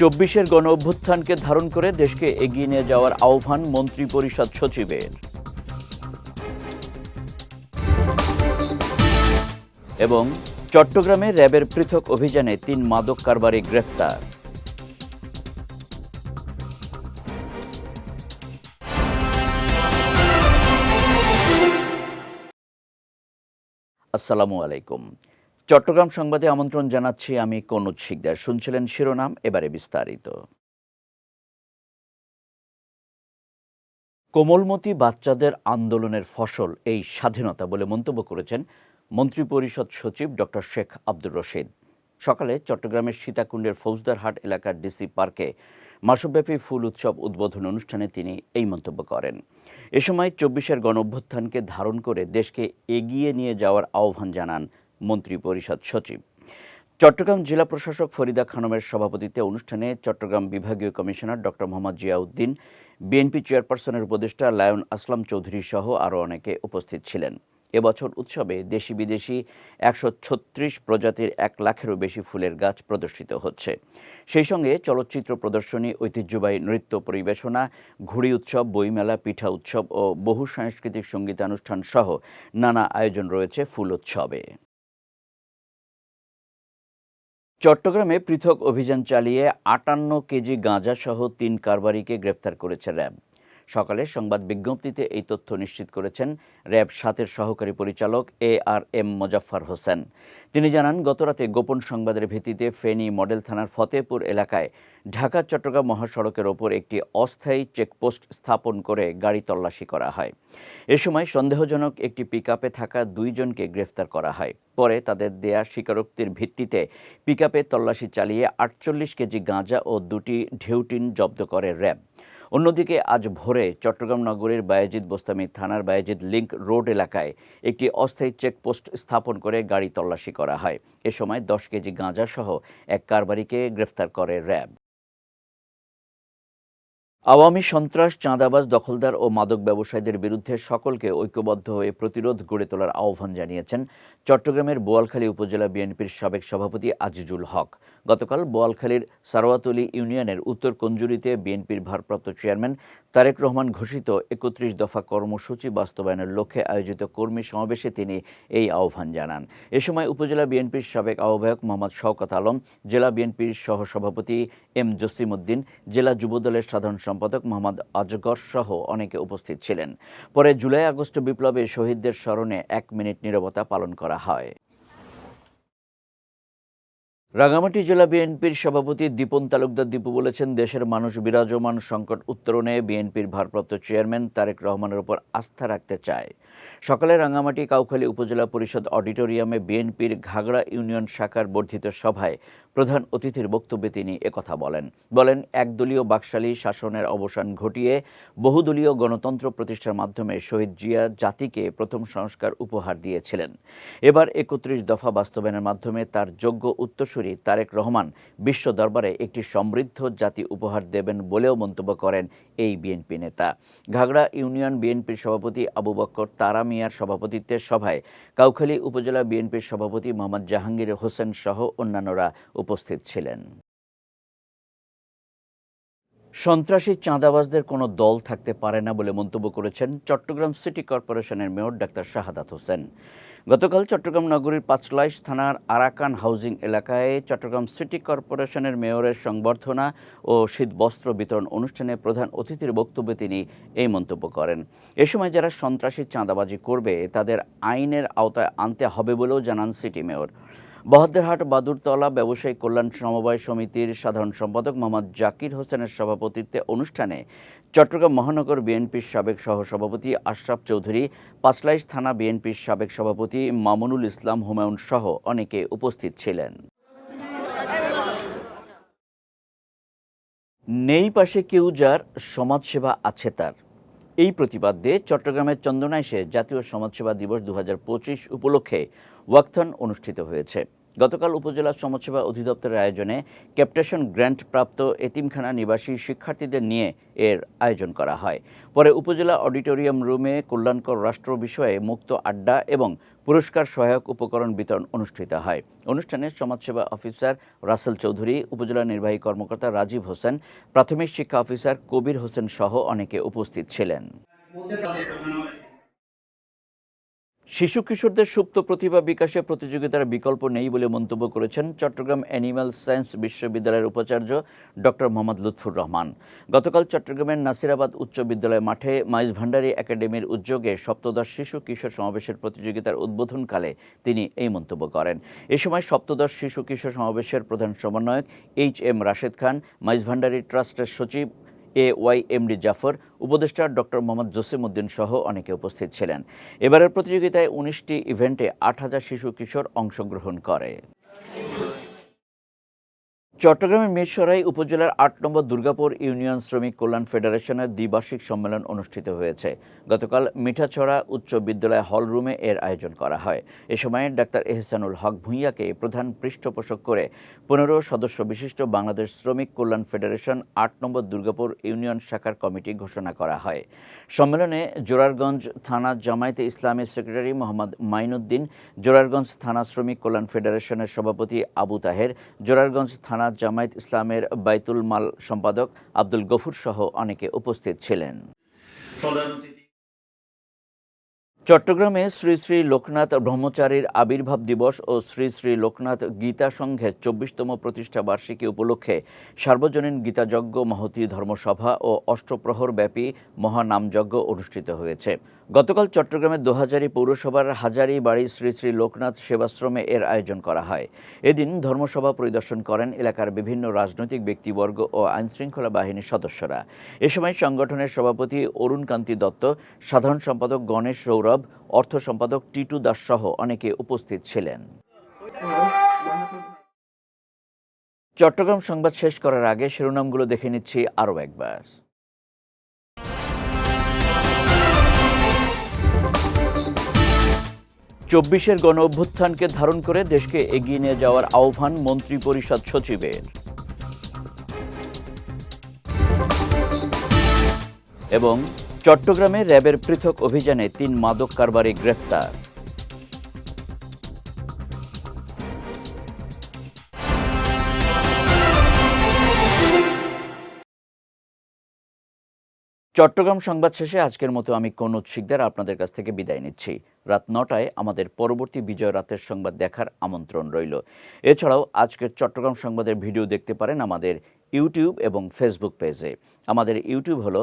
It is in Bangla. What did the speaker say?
চব্বিশের গণ অভ্যুত্থানকে ধারণ করে দেশকে এগিয়ে নিয়ে যাওয়ার আহ্বান মন্ত্রী পরিষদ সচিবের। এবং চট্টগ্রামে র্যাবের পৃথক অভিযানে তিন মাদক কারবারি গ্রেফতার। আসসালামু আলাইকুম। চট্টগ্রাম সংবাদে আমন্ত্রণ জানাচ্ছি আমি কনুজ শিকদার। শুনছিলেন শিরোনাম, এবারে বিস্তারিত। কোমলমতি বাচ্চাদের আন্দোলনের ফসল, এই স্বাধীনতা বলে মন্তব্য করেছেন মন্ত্রিপরিষদ সচিব ডক্টর শেখ আব্দুর রশিদ। সকালে চট্টগ্রামের সীতাকুণ্ডের ফৌজদারহাট এলাকার ডিসি পার্কে মাসব্যাপী ফুল উৎসব উদ্বোধন অনুষ্ঠানে তিনি এই মন্তব্য করেন। এ সময় চব্বিশের গণ অভ্যুত্থানকে ধারণ করে দেশকে এগিয়ে নিয়ে যাওয়ার আহ্বান জানান মন্ত্রী পরিষদ সচিব। চট্টগ্রাম জেলা প্রশাসক ফরিদা খানমের সভাপতিত্বে অনুষ্ঠানে চট্টগ্রাম বিভাগীয় commissioner doctor Mohammad Ziauddin, BNP চেয়ারপারসনের উপদেষ্টা লায়ন আসলাম চৌধুরী সহ আরও অনেকে উপস্থিত ছিলেন। এবছর উৎসবে দেশি বিদেশি একশো ছত্রিশ প্রজাতির এক লাখেরও বেশি ফুলের গাছ প্রদর্শিত হচ্ছে। সেই সঙ্গে চলচ্চিত্র প্রদর্শনী, ঐতিহ্যবাহী নৃত্য পরিবেশনা, ঘুড়ি উৎসব, বইমেলা, পিঠা উৎসব ও বহু সাংস্কৃতিক সঙ্গীতানুষ্ঠান সহ নানা আয়োজন রয়েছে ফুল উৎসবে। চট্টগ্রামে পৃথক অভিযান চালিয়ে আটান্ন কেজি গাঁজাসহ তিন কারবারিকে গ্রেফতার করেছে র্যাব। সকালে সংবাদ বিজ্ঞপ্তিতে এই তথ্য নিশ্চিত করেছেন র্যাব সাতের সহকারী পরিচালক A R M Mozaffar Hossain. তিনি জানান, গতরাতে গোপন সংবাদের ভিত্তিতে ফেনী মডেল থানার ফতেপুর এলাকায় ঢাকা চট্টগ্রাম মহাসড়কের ওপর একটি অস্থায়ী চেকপোস্ট স্থাপন করে গাড়ি তল্লাশি করা হয়। এ সময় সন্দেহজনক একটি পিকআপে থাকা দুইজনকে গ্রেফতার করা হয়। পরে তাদের দেয়া স্বীকারোক্তির ভিত্তিতে পিকআপে তল্লাশি চালিয়ে আটচল্লিশ কেজি গাঁজা ও দুটি ঢেউটিন জব্দ করে র্যাব। অন্যদিকে আজ ভোরে চট্টগ্রাম নগরের বায়াজিদ বোস্তামি থানার বায়াজিদ লিংক রোড এলাকায় একটি অস্থায়ী চেকপোস্ট স্থাপন করে গাড়ি তল্লাশি করা হয়। এ সময় দশ কেজি গাঁজাসহ এক কারবারিকে গ্রেফতার করে র্যাব। আওয়ামী সন্ত্রাস, চাঁদাবাজ, দখলদার ও মাদক ব্যবসায়ীদের বিরুদ্ধে সকলকে ঐক্যবদ্ধ হয়ে প্রতিরোধ গড়ে তোলার আহ্বান জানিয়েছেন চট্টগ্রামের বোয়ালখালী উপজেলা বিএনপির সাবেক সভাপতি আজিজুল হক। গতকাল বোয়ালখালীর সারোয়াতলি ইউনিয়নের উত্তর কঞ্জুরিতে বিএনপির ভারপ্রাপ্ত চেয়ারম্যান তারেক রহমান ঘোষিত একত্রিশ দফা কর্মসূচি বাস্তবায়নের লক্ষ্যে আয়োজিত কর্মী সমাবেশে তিনি এই আহ্বান জানান। এ সময় উপজেলা বিএনপির সাবেক আহ্বায়ক মোহাম্মদ শওকত আলম, জেলা বিএনপির সহসভাপতি এম জসিমউদ্দিন, জেলা যুবদলের সাধারণ সম্পাদক মোহাম্মদ আজগর সহ অনেকে উপস্থিত ছিলেন। পরে জুলাই আগস্ট বিপ্লবে শহীদদের স্মরণে এক মিনিট নিরবতা পালন করা হয়। রাঙামাটি জেলা বিএনপির সভাপতি দীপন তালুকদার দীপু বলেছেন, দেশের মানুষ বিরাজমান সংকট উত্তরণে বিএনপির ভারপ্রাপ্ত চেয়ারম্যান তারেক রহমানের উপর আস্থা রাখতে চায়। সকালে রাঙামাটি কাউখালী উপজেলা পরিষদ অডিটোরিয়ামে বিএনপির ঘাগড়া ইউনিয়ন শাখার বর্ধিত সভায় প্রধান অতিথির বক্তব্যে তিনি একথা বলেন। বলেন, একদলীয় বাকশালী শাসনের অবসান ঘটিয়ে বহুদলীয় গণতন্ত্র প্রতিষ্ঠার মাধ্যমে শহীদ জিয়া জাতিকে প্রথম সংস্কার উপহার দিয়েছিলেন। এবার একত্রিশ দফা বাস্তবায়নের মাধ্যমে তার যোগ্য উত্তরসূরি তারেক রহমান বিশ্ব দরবারে একটি সমৃদ্ধ জাতি উপহার দেবেন বলেও মন্তব্য করেন এই বিএনপি নেতা। ঘাগড়া ইউনিয়ন বিএনপির সভাপতি আবু বক্কর তারা মিয়ার সভাপতিত্বে সভায় কাউখালী উপজেলা বিএনপির সভাপতি মোহাম্মদ জাহাঙ্গীর হোসেন সহ অন্যান্যরা উপস্থিত ছিলেন। সন্ত্রাসী চাঁদাবাজদের কোনো দল থাকতে পারে না বলে মন্তব্য করেছেন চট্টগ্রাম সিটি কর্পোরেশনের মেয়র ডাক্তার শাহাদাত হোসেন। গতকাল চট্টগ্রাম নগরীর পাঁচলাইশ থানার আরাকান হাউজিং এলাকায় চট্টগ্রাম সিটি কর্পোরেশনের মেয়রের সংবর্ধনা ও শীতবস্ত্র বিতরণ অনুষ্ঠানে প্রধান অতিথির বক্তব্যে তিনি এই মন্তব্য করেন। এ সময় যারা সন্ত্রাসী চাঁদাবাজি করবে, তাদের আইনের আওতায় আনতে হবে বলেও জানান সিটি মেয়র। বহদ্দেরহাট বাদুরতলা ব্যবসায়ী কল্যাণ সমবায় সমিতির সাধারণ সম্পাদক মোহাম্মদ জাকির হোসেনের সভাপতিত্বে অনুষ্ঠানে চট্টগ্রাম মহানগর বিএনপির সাবেক সহসভাপতি আশরাফ চৌধুরী, পাঁচলাইশ থানা বিএনপির সাবেক সভাপতি মামুনুল ইসলাম হুমায়ুন সহ অনেকে উপস্থিত ছিলেন। নেই পাশে কেউ যার সমাজসেবা আছে তার। এই প্রতিবাদে চট্টগ্রামের চন্দনাইশে জাতীয় সমাজসেবা দিবস দু হাজার পঁচিশ উপলক্ষে ওয়াকথন অনুষ্ঠিত হয়েছে। গতকাল উপজেলা সমাজসেবা অধিদপ্তরের আয়োজনে ক্যাপটেশন গ্র্যান্ট প্রাপ্ত এতিমখানা নিবাসী শিক্ষার্থীদের নিয়ে এর আয়োজন করা হয়। পরে উপজেলা অডিটোরিয়াম রুমে কল্যাণকর রাষ্ট্র বিষয়ে মুক্ত আড্ডা এবং পুরস্কার সহায়ক উপকরণ বিতরণ অনুষ্ঠিত হয়। অনুষ্ঠানে সমাজসেবা অফিসার রাসেল চৌধুরী, উপজেলা নির্বাহী কর্মকর্তা রাজীব হোসেন, প্রাথমিক শিক্ষা অফিসার কবির হোসেন সহ অনেকে উপস্থিত ছিলেন। শিশু কিশোরদের সুপ্ত প্রতিভা বিকাশে প্রতিযোগিতার বিকল্প নেই বলে মন্তব্য করেছেন চট্টগ্রাম অ্যানিম্যাল সায়েন্স বিশ্ববিদ্যালয়ের উপাচার্য ডক্টর মোহাম্মদ লুৎফুর রহমান। গতকাল চট্টগ্রামের নাসিরাবাদ উচ্চ বিদ্যালয় মাঠে মাইজ ভান্ডারী একাডেমির উদ্যোগে সপ্তদশ শিশু কিশোর সমাবেশের প্রতিযোগিতার উদ্বোধনকালে তিনি এই মন্তব্য করেন। এ সময় সপ্তদশ শিশু কিশোর সমাবেশের প্রধান সমন্বয়ক এইচ এম রাশেদ খান, মাইজ ভান্ডারী ট্রাস্টের সচিব এ ওয়াই এমডি জাফর, উপদেষ্টা ডক্টর মোহাম্মদ জসিমউদ্দিন সহ অনেকে উপস্থিত ছিলেন। এবারের প্রতিযোগিতায় উনিশটি ইভেন্টে আট হাজার শিশু কিশোর অংশগ্রহণ করে। চট্টগ্রামের মিরসরাই উপজেলার আট নম্বর দুর্গাপুর ইউনিয়ন শ্রমিক কল্যাণ ফেডারেশনের দ্বিবার্ষিক সম্মেলন অনুষ্ঠিত হয়েছে। গতকাল মিঠাছড়া উচ্চ বিদ্যালয় হল রুমে এর আয়োজন করা হয়। এ সময় ডাক্তার এহসানুল হক ভূঁইয়াকে প্রধান পৃষ্ঠপোষক করে পনেরো সদস্য বিশিষ্ট বাংলাদেশ শ্রমিক কল্যাণ ফেডারেশন আট নম্বর দুর্গাপুর ইউনিয়ন শাখার কমিটি ঘোষণা করা হয়। সম্মেলনে জোরারগঞ্জ থানা জামায়াতে ইসলামের সেক্রেটারি মোহাম্মদ মাইনুদ্দিন, জোরারগঞ্জ থানা শ্রমিক কল্যাণ ফেডারেশনের সভাপতি আবু তাহের, জোরারগঞ্জ থানা জামায়াত ইসলামের বাইতুল মাল সম্পাদক আব্দুল গফুর সহ অনেকে উপস্থিত ছিলেন। চট্টগ্রামে শ্রী শ্রী লোকনাথ ব্রহ্মচারীর আবির্ভাব দিবস ও শ্রী শ্রী লোকনাথ গীতা সংঘের চব্বিশতম প্রতিষ্ঠা বার্ষিকী উপলক্ষে সার্বজনীন গীতাযজ্ঞ, মহতী ধর্মসভা ও অষ্টপ্রহর ব্যাপী মহানামযজ্ঞ অনুষ্ঠিত হয়েছে। গতকাল চট্টগ্রামের দোহাজারি পৌরসভার হাজারি বাড়ি শ্রী শ্রী লোকনাথ সেবাশ্রমে এর আয়োজন করা হয়। এদিন ধর্মসভা পরিদর্শন করেন এলাকার বিভিন্ন রাজনৈতিক ব্যক্তিবর্গ ও আইনশৃঙ্খলা বাহিনীর সদস্যরা। এ সময় সংগঠনের সভাপতি অরুণকান্তি দত্ত, সাধারণ সম্পাদক গণেশ সৌরভ, অর্থ সম্পাদক টিটু দাস সহ অনেকে উপস্থিত ছিলেন। চট্টগ্রাম সংবাদ শেষ করার আগে শিরোনামগুলো দেখে নিচ্ছি আরও একবার। চব্বিশের গণ অভ্যুত্থানকে ধারণ করে দেশকে এগিয়ে নিয়ে যাওয়ার আহ্বান মন্ত্রী পরিষদ সচিবের। এবং চট্টগ্রামে র্যাবের পৃথক অভিযানে তিন মাদক কারবারি গ্রেফতার। চট্টগ্রাম সংবাদ শেষে আজকের মতো আমি কনুজ শিকদার আপনাদের কাছ থেকে বিদায় নিচ্ছি। রাত নটায় আমাদের পরবর্তী বিজয় রাতের সংবাদ দেখার আমন্ত্রণ রইল। এছাড়াও আজকের চট্টগ্রাম সংবাদের ভিডিও দেখতে পারেন আমাদের ইউটিউব এবং ফেসবুক পেজে। আমাদের ইউটিউব হলো